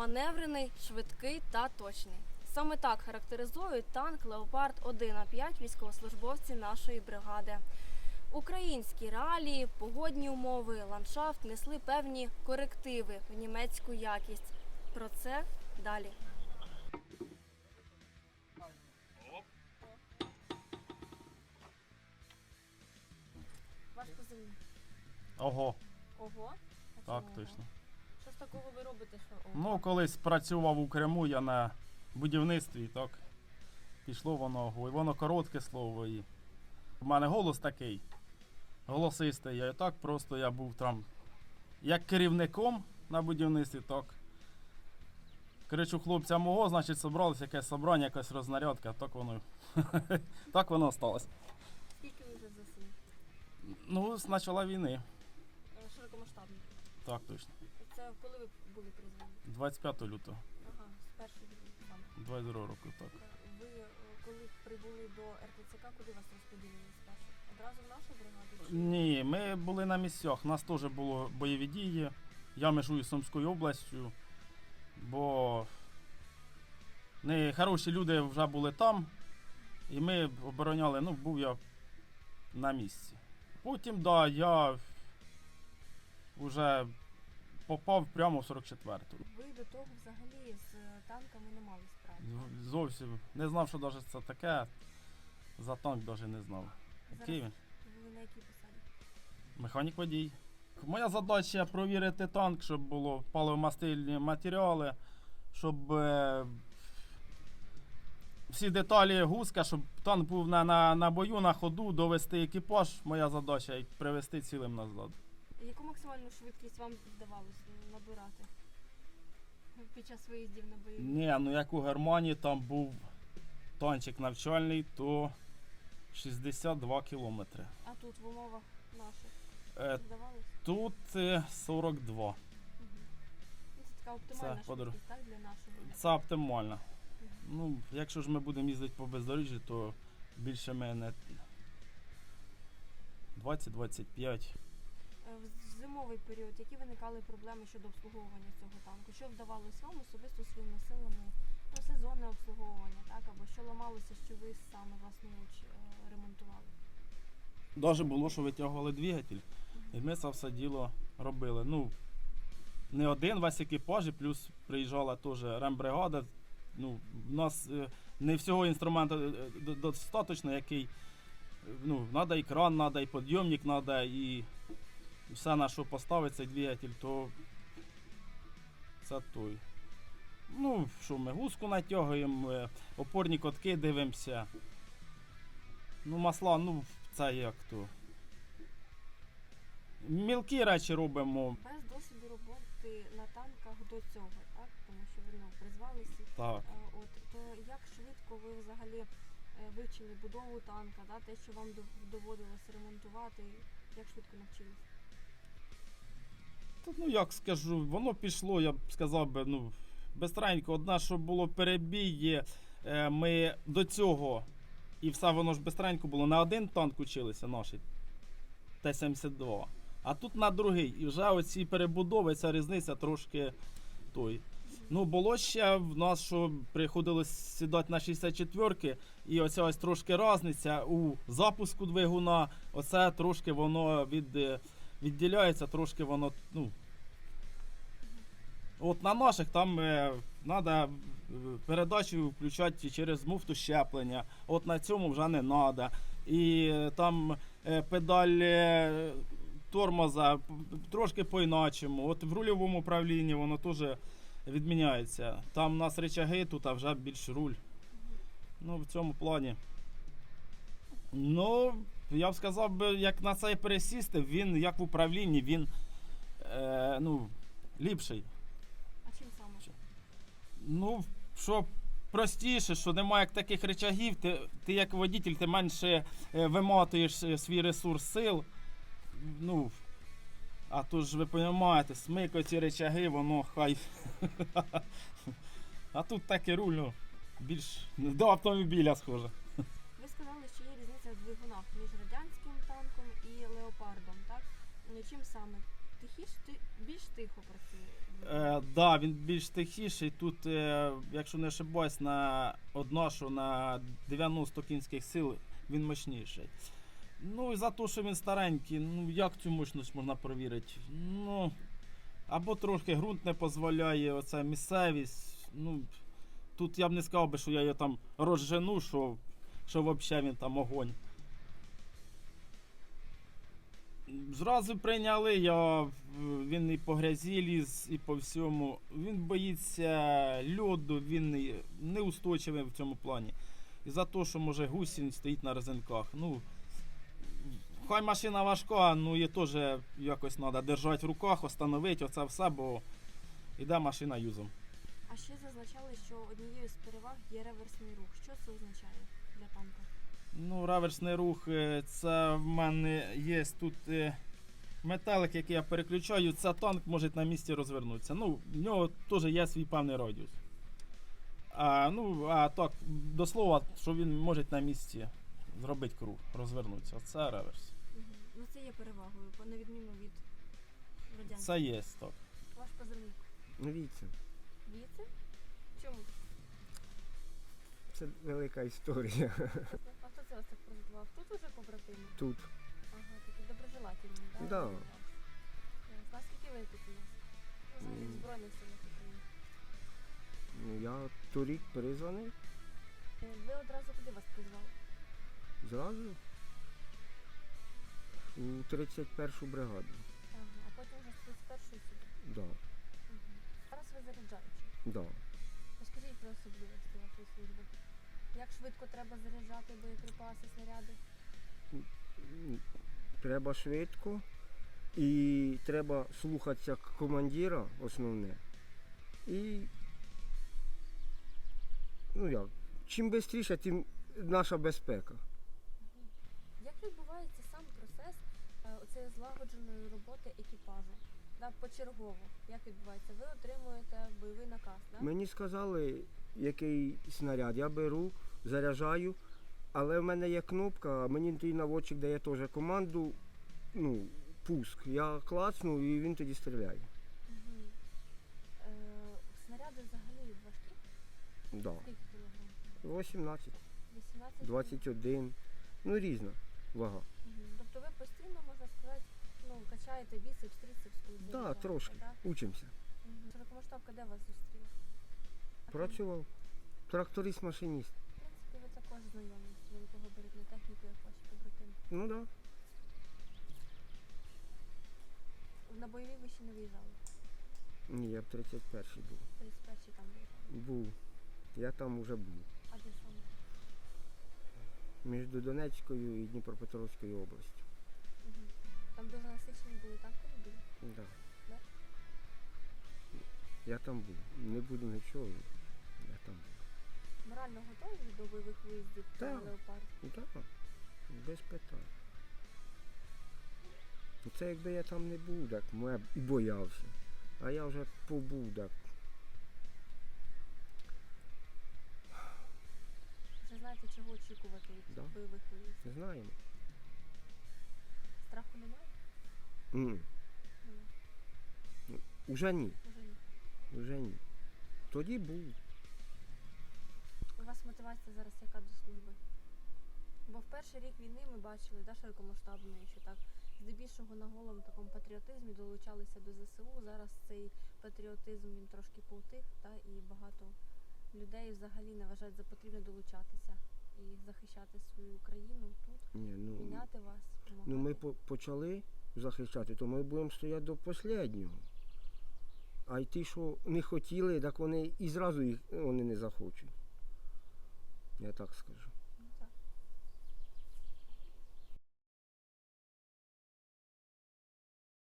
маневрений, швидкий та точний. Саме так характеризують танк Леопард 1 а 5 військовослужбовці нашої бригади. Українські реалії, погодні умови, ландшафт несли певні корективи в німецьку якість. Про це далі. Ваш позивний. Ого, Ого. А так точно. Що з такого ви робите, що? Ну, колись працював у Криму я на будівництві, так. Пішло воно. І воно коротке слово. І... У мене голос такий. Голосистий. Я і так просто я був там як керівником на будівництві, так. Кричу хлопця мого, значить, собралось якесь собрання, якась рознарядка, так воно. так воно сталося. Скільки ви вже в Ну, з почала війни. Е, Широкомасштабно. Так точно. Це коли ви були призвані? 25 лютого, Ага, з першого саме. 22 року, так. Ви е, коли прибули до РТЦК, куди вас розподілили спершу? Одразу в нашу бригаду? Чи... Ні, ми були на місцях. У нас теж було бойові дії. Я межую з Сумською областю, бо не хороші люди вже були там, і ми обороняли, ну, був я на місці. Потім, да, я вже попав прямо в 44-ту. Ви до того взагалі з е, танками не мали справи. Зовсім не знав, що навіть це таке. За танк навіть не знав. Зараз Києві. ви на якій посаді? Механік водій. Моя задача провірити танк, щоб було паливомастильні матеріали, щоб е, всі деталі гуска, щоб танк був на, на, на бою, на ходу, довести екіпаж. Моя задача і привести цілим назад. Яку максимальну швидкість вам вдавалося набирати під час виїздів на бойові? Ні, ну як у Германії там був танчик навчальний, то 62 кілометри. А тут в умовах наших Е, вдавалося? тут е, 42. Угу. Ну, це така оптимальна подор- швидкість, так, для нашого. Це оптимально. Ну, якщо ж ми будемо їздити по бездоріжжі, то більше ми не 20-25. Е, В зимовий період, які виникали проблеми щодо обслуговування цього танку? Що вдавалося вам особисто своїми силами? Ну, сезонне обслуговування, так? Або що ламалося, що ви саме власноруч е, ремонтували? Даже було, що витягували двигатель, і ми це все діло робили. Ну, не один весь екіпаж, і плюс приїжджала теж рембригада. Ну, у нас е, не всього інструменту достатньо, який. Ну, треба і кран, треба, і підйомник, треба, і все на що поставить цей двигатель, то це той. Ну, що ми гуску натягуємо, е, опорні котки дивимося. Ну, масла, ну, це як то. Мілкі речі робимо. Без досвіду роботи на танках до цього, так? Тому що ви ну, призвалися. Так. Е, От то як швидко ви взагалі е, вивчили будову танка, да? те, що вам доводилось ремонтувати, як швидко навчились? Ну як скажу, воно пішло, я б сказав би, ну, безстренько. Одне, що було перебій, є, е, ми до цього, і все воно ж безстренько було, на один танк училися наші Т-72. А тут на другий. І вже оці перебудови, ця різниця трошки той. Ну, було ще в нас, що приходилось сідати на 64-ки, і оця ось трошки різниця у запуску двигуна, оце трошки воно від, е, відділяється, трошки воно, ну. От на наших там треба передачу включати через муфту щеплення. От на цьому вже не треба. І е, там е, педаль е, тормоза трошки по-іначому. От в рульовому управлінні воно теж відміняється. Там у нас речаги, тут а вже більш руль. Ну, в цьому плані. Ну, я б сказав би, як на цей пересісти, він як в управлінні, він е, ну, ліпший. Ну, що простіше, що немає таких речагів, ти, ти як водитель, ти менше е, виматуєш е, свій ресурс сил. Ну, а тут ж ви розумієте, смикають ці речаги, воно хай. А тут таке руль, ну, більш до автомобіля схоже. Ви сказали, що є різниця в двигунах між радянським танком і леопардом, так? Ну, Чим саме тихіше, більш тихо працює. Е, да, він більш тихіший. Тут, е, якщо не ошибаюсь, на одношу на 90 кінських сил він мощніший. Ну і за те, що він старенький, ну як цю мощність можна перевірити? Ну, або трохи ґрунт не дозволяє, оця місцевість. Ну, тут я б не сказав би, що я його там розжену, що, що взагалі він там огонь. Зразу прийняли, я, він і по грязі ліз, і по всьому. Він боїться льоду, він неустойчивий в цьому плані. І за те, що може гусінь стоїть на резинках. Ну, хай машина важка, ну її теж якось треба держати в руках, остановити оце все, бо йде машина юзом. А ще зазначали, що однією з переваг є реверсний рух. Що це означає? Ну, реверсний рух, е, це в мене є тут е, метелик, який я переключаю, це танк може на місці розвернутися. Ну, в нього теж є свій певний радіус. А, ну, а так, до слова, що він може на місці зробити круг, розвернутися. Це реверс. Угу. Ну це є перевагою, по- на відміну від радянського. Це є так. Ваш позивник. Віце. Віце? Чому? Це велика історія. А хто це вас так прозвав? Тут уже побратими? Тут. Ага, такі доброжелательні, так? Да. А скільки ви тут у нас? Ну, взагалі, в. Збройних силах України. Ну, я торік призваний Е, Ви одразу куди вас призвали? зразу у 31-шу бригаду. Ага, а потім вже з 31 сюди. Да, Угу. Зараз ви заряджаючі. да. Розкажіть про особливості вашої служби. Як швидко треба заряджати боєприпаси, снаряди? Треба швидко і треба слухатися командира основне. І ну як, чим швидше, тим наша безпека. Як відбувається сам процес е, оцеї злагодженої роботи екіпажу? Почергово. Як відбувається? Ви отримуєте бойовий наказ, да? Мені сказали, який снаряд. Я беру, заряджаю, але в мене є кнопка, мені той наводчик дає теж команду, ну, пуск. Я клацну і він тоді стріляє. Угу. Е, снаряди взагалі важкі? Да. Скільки кілограм? 18, 18? 21, ну різна вага. Мгм. Тобто ви постійно, можна сказати, ну, качаєте біцепс, трицепс Так, да, трошки. Да? Учимося. Широкомасштабка де вас зустріла? Працював. Тракторист-машиніст. В принципі, ви також знайомі з великогабаритною технікою, як ваші побратими. Ну так. Да. На бойові ви ще не виїжджали. Ні, я в 31-й був. 31 там виїжджали. Був. Я там уже був. А де саме? Між Донецькою і Дніпропетровською областю. Угу. Там дуже насичені були танкові бої? Да. Да? Я там був. Не буду нічого. Там. Морально готові до бойових виїздів Так. леопард? Так, без питань. Ну, Це якби я там не був, так ну, я б і боявся. А я вже побув, так. Вже знаєте, чого очікувати від Да. бойових виїздів? Знаємо. Страху немає? М. Ні. Уже ні. Уже ні. Уже ні. Тоді був. У вас мотивація зараз яка до служби? Бо в перший рік війни ми бачили да, широкомасштабної, що так здебільшого на голому такому патріотизмі долучалися до ЗСУ. Зараз цей патріотизм він трошки повтих, та, і багато людей взагалі не вважають за потрібне долучатися і захищати свою країну тут, Ні, ну, міняти вас, допомагати. ну ми по- почали захищати, то ми будемо стояти до останнього. А й ті, що не хотіли, так вони і зразу їх вони не захочуть. Я так скажу.